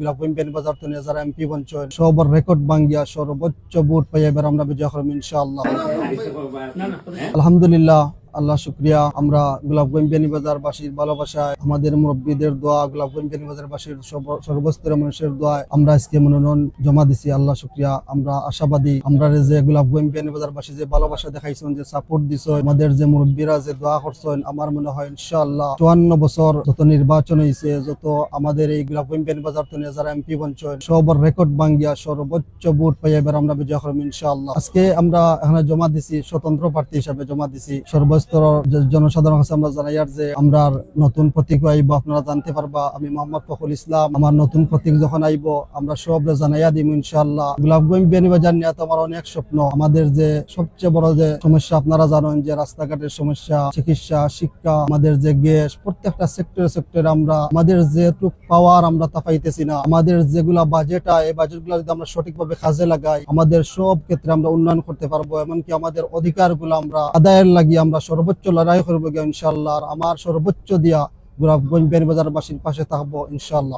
Golapganj Ben বাজার তো যারা এমপি বঞ্চন সবার রেকর্ড ভাঙ্গিয়া সর্বোচ্চ ভোট পাইয়া এবার আমরা বিজয় করব ইনশাআল্লাহ। আলহামদুলিল্লাহ। আল্লাহ শুক্রিয়া। আমরা গোলাপগঞ্জ বেনিবাজার বাসীর ভালোবাসায়, আমাদের মুরব্বীদের দোয়া গোলাপগঞ্জ বেনিবাজার বাসীর সর্বস্তরের মানুষের দোয়ায় আমরা আজকে মনোনয়ন জমা দিছি, আল্লাহ শুক্রিয়া। আমরা আশাবাদী, আমরা যে গোলাপগঞ্জ বেনিবাজার বাসী যে ভালোবাসা দেখাইছেন, যে সাপোর্ট দিছ আমাদের যে মুরব্বীরা যে দোয়া করছেন, আমার মনে হয় ইনশাআল্লাহ চুয়ান্ন বছর যত নির্বাচন হয়েছে যত আমাদের এই গোলাপগঞ্জ বেনিবাজার তো যারা এমপি বঞ্চন সবার রেকর্ড ভাঙ্গিয়া সর্বোচ্চ ভোট পাইয়া এবার আমরা বিজয় করব ইনশাআল্লাহ। আজকে আমরা এখানে জমা দিছি, স্বতন্ত্র প্রার্থী হিসাবে জমা দিছি সর্বস্তর যে- জনসাধারণ কাছে আমরা জানাইয়ার যে আমরা নতুন প্রতীক আইব, আপনারা জানতে পারবা। আমি মোহাম্মদ ফখরুল ইসলাম, আমার নতুন প্রতীক যখন আইব, আমরা সব জানাইয়া দিব ইনশাআল্লাহ। গোলাপগঞ্জ বেনিবাজার নিয়ে তো আমার অনেক স্বপ্ন। আমাদের যে সবচেয়ে বড় যে সমস্যা, আপনারা জানেন যে রাস্তাঘাটের সমস্যা, চিকিৎসা, শিক্ষা, আমাদের যে গ্যাস, প্রত্যেকটা সেক্টরে সেক্টরে আমরা, আমাদের যেটুক পাওয়ার আমরা তা পাইতেছি না। আমাদের যেগুলা বাজেট এই বাজেটগুলা যদি আমরা সঠিকভাবে কাজে লাগাই, আমাদের সব ক্ষেত্রে আমরা উন্নয়ন করতে পারব। এমনকি আমাদের অধিকারগুলো আমরা আদায়ের লাগিয়ে আমরা সর্বোচ্চ লড়াই করব গিয়া ইনশাল্লাহ। আর আমার সর্বোচ্চ দিয়া গোলাপগঞ্জ বেনবাজার বাসীর পাশে থাকব ইনশাল্লাহ।